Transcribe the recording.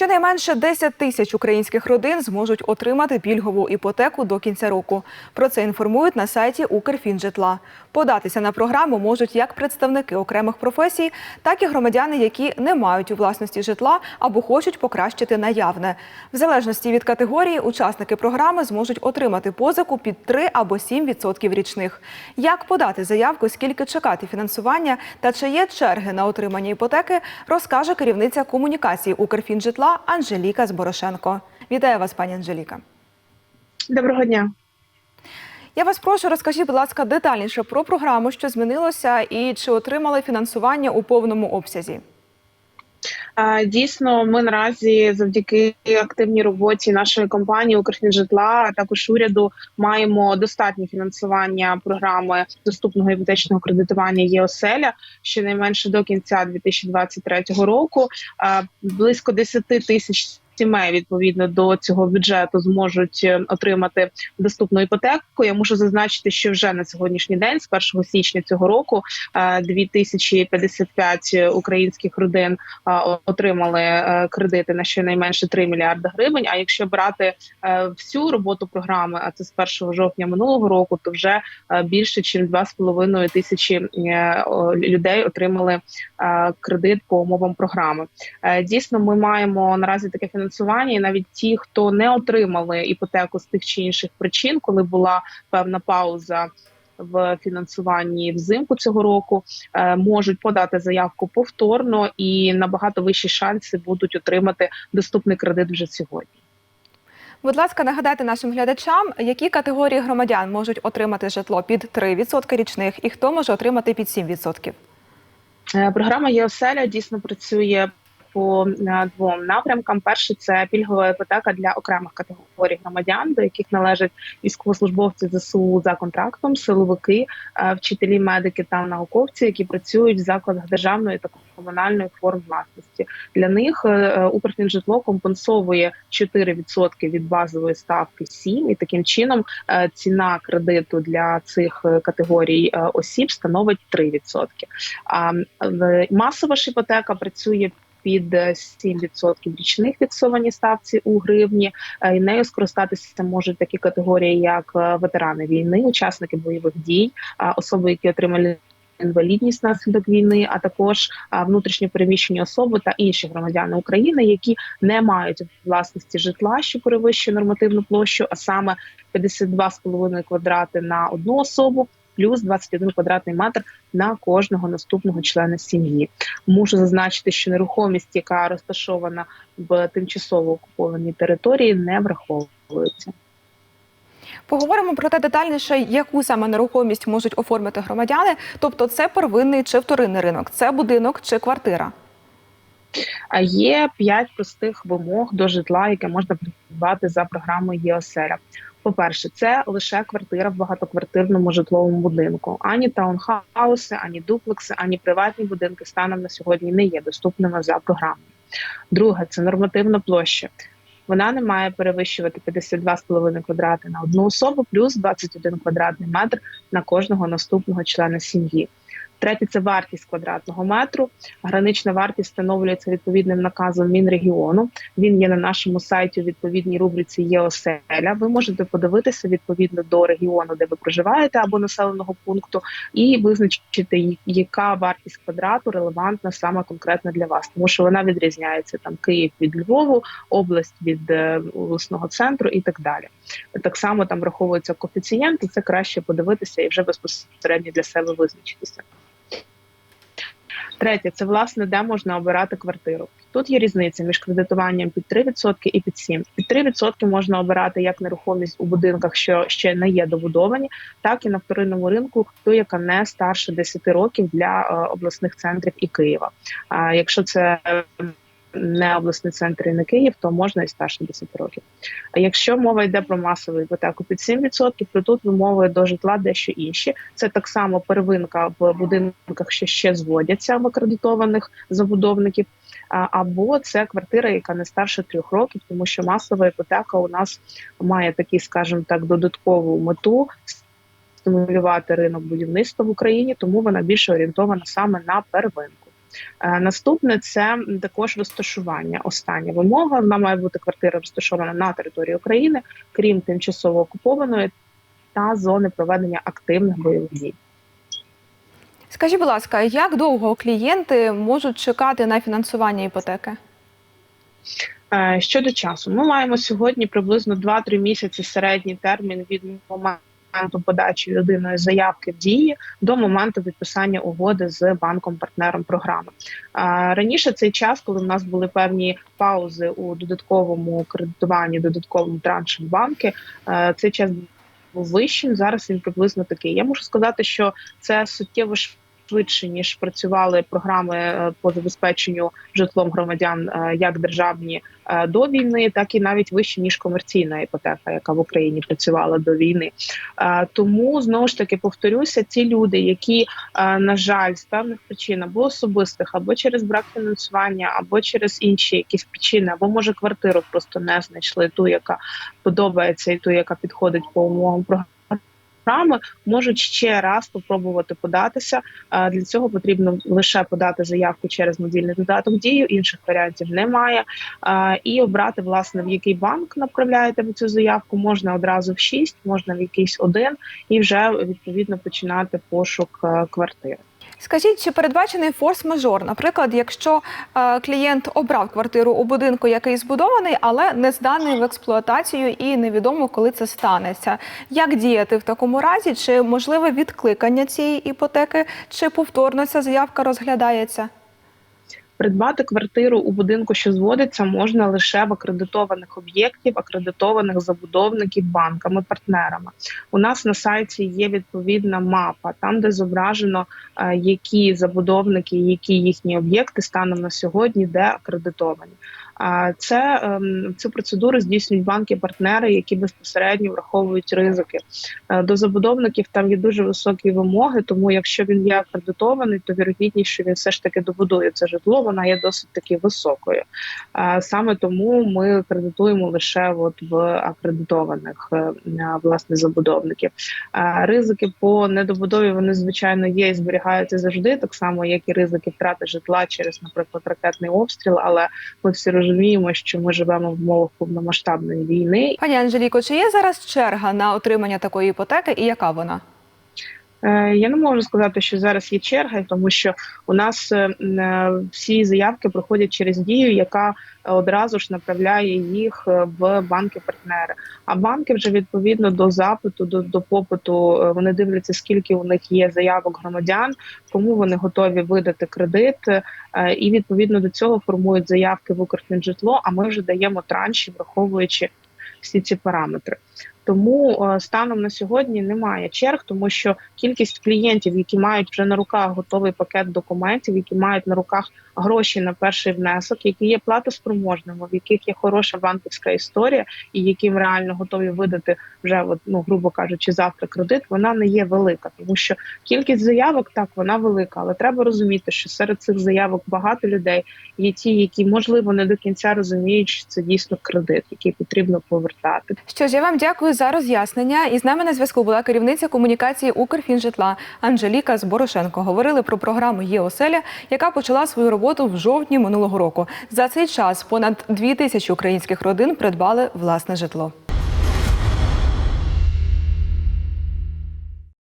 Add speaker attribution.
Speaker 1: Щонайменше 10 тисяч українських родин зможуть отримати пільгову іпотеку до кінця року. Про це інформують на сайті Укрфінжитла. Податися на програму можуть як представники окремих професій, так і громадяни, які не мають у власності житла або хочуть покращити наявне. В залежності від категорії, учасники програми зможуть отримати позику під 3 або 7% річних. Як подати заявку, скільки чекати фінансування та чи є черги на отримання іпотеки, розкаже керівниця комунікації Укрфінжитла Анжеліка Зборошенко. Вітаю вас, пані Анжеліка.
Speaker 2: Доброго дня.
Speaker 1: Я вас прошу, розкажіть, будь ласка, детальніше про програму, що змінилося, і чи отримали фінансування у повному обсязі.
Speaker 2: Дійсно, ми наразі завдяки активній роботі нашої компанії «Укрфінжитла», а також уряду маємо достатнє фінансування програми доступного іпотечного кредитування ЄОСЕЛЯ щонайменше до кінця 2023 року. Близько 10 тисяч сімей відповідно до цього бюджету зможуть е, отримати доступну іпотеку. Я мушу зазначити, що вже на сьогоднішній день, з 1 січня цього року, е, 2055 українських родин е, отримали е, кредити на щонайменше 3 мільярди гривень. А якщо брати е, всю роботу програми, а це з 1 жовтня минулого року, то вже е, більше ніж 2,5 тисячі е, людей отримали е, кредит по умовам програми. Е, Дійсно, ми маємо наразі таке фінансування, і навіть ті, хто не отримали іпотеку з тих чи інших причин, коли була певна пауза. В фінансуванні взимку цього року е, можуть подати заявку повторно і набагато вищі шанси будуть отримати доступний кредит вже сьогодні.
Speaker 1: Будь ласка, нагадайте нашим глядачам, які категорії громадян можуть отримати житло під 3% річних і хто може отримати під 7%.
Speaker 2: Е, Програма ЄОСЕЛЯ дійсно працює по е, двом напрямкам. Перший це пільгова іпотека для окремих категорій громадян, до яких належать військовослужбовці ЗСУ за контрактом, силовики, е, вчителі, медики та науковці, які працюють в закладах державної та комунальної форм власності. Для них е, Укрфінжитло компенсовує 4% від базової ставки 7, і таким чином ціна кредиту для цих категорій осіб становить 3%. А масова ж іпотека працює під е, 7% річних фіксовані ставці у гривні. Е, І нею скористатися можуть такі категорії, як е, ветерани війни, учасники бойових дій, особи, які отримали. Інвалідність наслідок війни, а також а, внутрішньо переміщені особи та інші громадяни України, які не мають власності житла, що перевищує нормативну площу, а саме 52,5 квадрати на одну особу, плюс 21 квадратний метр на кожного наступного члена сім'ї. Мушу зазначити, що нерухомість, яка розташована в тимчасово окупованій території, не враховується.
Speaker 1: Поговоримо про те детальніше, яку саме нерухомість можуть оформити громадяни. Тобто, це первинний чи вторинний ринок, це будинок чи квартира.
Speaker 2: А є п'ять простих вимог до житла, яке можна придбати за програмою ЄОСЕРА. По-перше, це лише квартира в багатоквартирному житловому будинку. Ані таунхауси, ані дуплекси, ані приватні будинки станом на сьогодні не є доступними за програмою. Друге, це нормативна площа. Вона не має перевищувати 52,5 квадрати на одну особу, плюс 21 квадратний метр на кожного наступного члена сім'ї. Третє це вартість квадратного метру. Гранична вартість встановлюється відповідним наказом Мінрегіону. Він є на нашому сайті у відповідній рубриці ЄОСЕЛЯ. Ви можете подивитися відповідно до регіону, де ви проживаєте, або населеного пункту, і визначити, яка вартість квадрату релевантна саме конкретно для вас, тому що вона відрізняється там Київ від Львову, область від е, обласного центру і так далі. Так само там враховуються коефіцієнти. Це краще подивитися і вже безпосередньо для себе визначитися. Третє, це власне де можна обирати квартиру. Тут є різниця між кредитуванням під 3% і під 7%. Під 3% можна обирати як нерухомість у будинках, що ще не є добудовані, так і на вторинному ринку, ту, яка не старше 10 років для е, обласних центрів і Києва. А якщо це не обласний центр і не Київ, то можна і старше 10 років. А якщо мова йде про масову іпотеку під 7%, то тут вимови до житла дещо інші. Це так само первинка в будинках, що ще зводяться в акредитованих забудовників. Або це квартира, яка не старше трьох років, тому що масова іпотека у нас має такі, скажімо так, додаткову мету стимулювати ринок будівництва в Україні, тому вона більше орієнтована саме на первинку. Е, Наступне це також розташування. Остання вимога вона має бути квартира розташована на території України, крім тимчасово окупованої та зони проведення активних бойових дій.
Speaker 1: Скажіть, будь ласка, як довго клієнти можуть чекати на фінансування іпотеки?
Speaker 2: Е, Щодо часу, ми маємо сьогодні приблизно 2-3 місяці середній термін від моменту подачі людиною заявки в дії до моменту підписання угоди з банком-партнером програми. Раніше цей час, коли в нас були певні паузи у додатковому кредитуванні, додатковому траншем банки, цей час був вищим. Зараз він приблизно такий. Я можу сказати, що це суттєво швидше ніж працювали програми е, по забезпеченню житлом громадян, е, як державні е, до війни, так і навіть вище ніж комерційна іпотека, яка в Україні працювала до війни. Тому знову ж таки повторюся, ці люди, які на жаль з певних причин або особистих, або через брак фінансування, або через інші якісь причини, або може квартиру просто не знайшли ту, яка подобається, і ту, яка підходить по умовам програми. Можуть ще раз спробувати податися. Для цього потрібно лише подати заявку через мобільний додаток дію. Інших варіантів немає. І обрати власне в який банк направляєте ви цю заявку. Можна одразу в шість, можна в якийсь один, і вже відповідно починати пошук е, квартири.
Speaker 1: Скажіть, чи передбачений форс-мажор? Наприклад, якщо е, клієнт обрав квартиру у будинку, який збудований, але не зданий в експлуатацію і невідомо, коли це станеться. Як діяти в такому разі? Чи можливе відкликання цієї іпотеки, чи повторно ця заявка розглядається?
Speaker 2: Придбати квартиру у будинку, що зводиться, можна лише в акредитованих об'єктів, акредитованих забудовників банками, партнерами. У нас на сайті є відповідна мапа, там де зображено, е, які забудовники, які їхні об'єкти станом на сьогодні, де акредитовані. Це ем, цю процедуру здійснюють банки-партнери, які безпосередньо враховують ризики. Е, До забудовників там є дуже високі вимоги, тому якщо він є акредитований, то вірогідність, що він все ж таки добудує це житло, вона є досить таки високою. Е, Саме тому ми кредитуємо лише от в акредитованих е, власне забудовників. Ризики по недобудові вони звичайно є і зберігаються завжди, так само як і ризики втрати житла через, наприклад, ракетний обстріл. Але ми всі розуміємо, що ми живемо в умовах повномасштабної війни,
Speaker 1: Пані Анжеліко, чи є зараз черга на отримання такої іпотеки, і яка вона?
Speaker 2: Е, Я не можу сказати, що зараз є черга, тому що у нас е, е, всі заявки проходять через дію, яка одразу ж направляє їх в банки-партнери. А банки вже відповідно до запиту, до, до попиту вони дивляться, скільки у них є заявок громадян, кому вони готові видати кредит, і відповідно до цього формують заявки в Укрфінжитло, А ми вже даємо транші, враховуючи всі ці параметри. Тому е, станом на сьогодні немає черг, тому що кількість клієнтів, які мають вже на руках готовий пакет документів, які мають на руках гроші на перший внесок, які є платоспроможними, в яких є хороша банківська історія, і яким реально готові видати вже, от, ну грубо кажучи, завтра кредит, вона не є велика, тому що кількість заявок так вона велика, але треба розуміти, що серед цих заявок багато людей є ті, які можливо не до кінця розуміють, що це дійсно кредит, який потрібно повертати.
Speaker 1: Що ж, я вам дякую за роз'яснення. І з нами на зв'язку була керівниця комунікації Укрфінжитла Анжеліка Зборошенко. Говорили про програму «Є-оселя», яка почала свою роботу в жовтні минулого року. За цей час понад дві тисячі українських родин придбали власне житло.